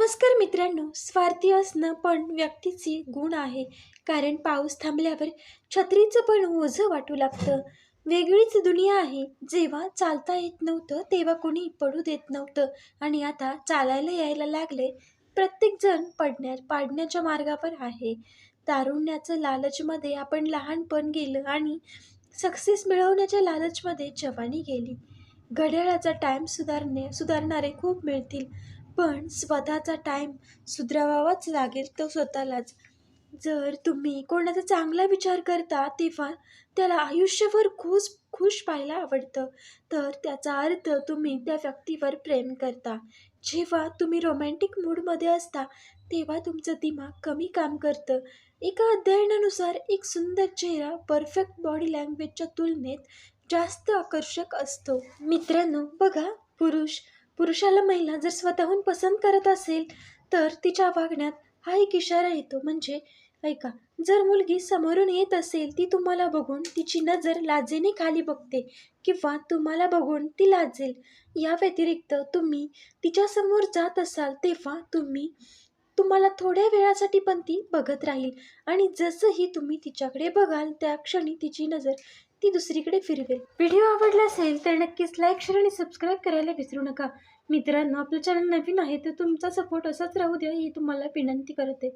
नमस्कार मित्रांनो स्वार्थी असणं पण व्यक्तीची गुण आहे. कारण पाऊस थांबल्यावर छत्रीचं पण ओझं वाटू लागतं. वेगळीच दुनिया आहे. जेव्हा चालता येत नव्हतं तेव्हा कोणी पडू देत नव्हतं. आणि आता चालायला यायला लागले प्रत्येकजण पडण्या पाडण्याच्या मार्गावर आहे. तारुण्याचं लालचमध्ये आपण लहानपण गेलं आणि सक्सेस मिळवण्याच्या लालचमध्ये जवानी गेली. घड्याळाचा टाईम सुधारणे सुधारणारे खूप मिळतील. पण स्वतःचा टाईम सुधारावाच लागेल तो स्वतःलाच. जर तुम्ही कोणाचा चांगला विचार करता तेव्हा त्याला आयुष्यभर खुश खुश पाहायला आवडतं. तर त्याचा अर्थ तुम्ही त्या व्यक्तीवर प्रेम करता. जेव्हा तुम्ही रोमॅन्टिक मूडमध्ये असता तेव्हा तुमचं दिमाग कमी काम करतं. एका अध्ययनानुसार एक सुंदर चेहरा परफेक्ट बॉडी लँग्वेजच्या तुलनेत जास्त आकर्षक असतो. मित्रांनो बघा पुरुष पुरुषाला महिला जर स्वतःहून पसंत करत असेल तर तिच्या वागण्यात हा एक इशारा येतो. म्हणजे ऐका जर मुलगी समोरून येत असेल ती तुम्हाला बघून तिची नजर लाजेने खाली बघते किंवा तुम्हाला बघून ती लाजेल. या व्यतिरिक्त तुम्ही तिच्यासमोर जात असाल तेव्हा तुम्ही तुम्हाला थोड्या वेळासाठी पण ती बघत राहील. आणि जसंही तुम्ही तिच्याकडे बघाल त्या क्षणी तिची नजर ती दुसरीकडे फिरवेल. व्हिडिओ आवडला असेल तर नक्कीच लाईक शेअर आणि सबस्क्राईब करायला विसरू नका. मित्रांनो आपलं चॅनल नवीन आहे तर तुमचा सपोर्ट असाच राहू द्या ही तुम्हाला विनंती करते.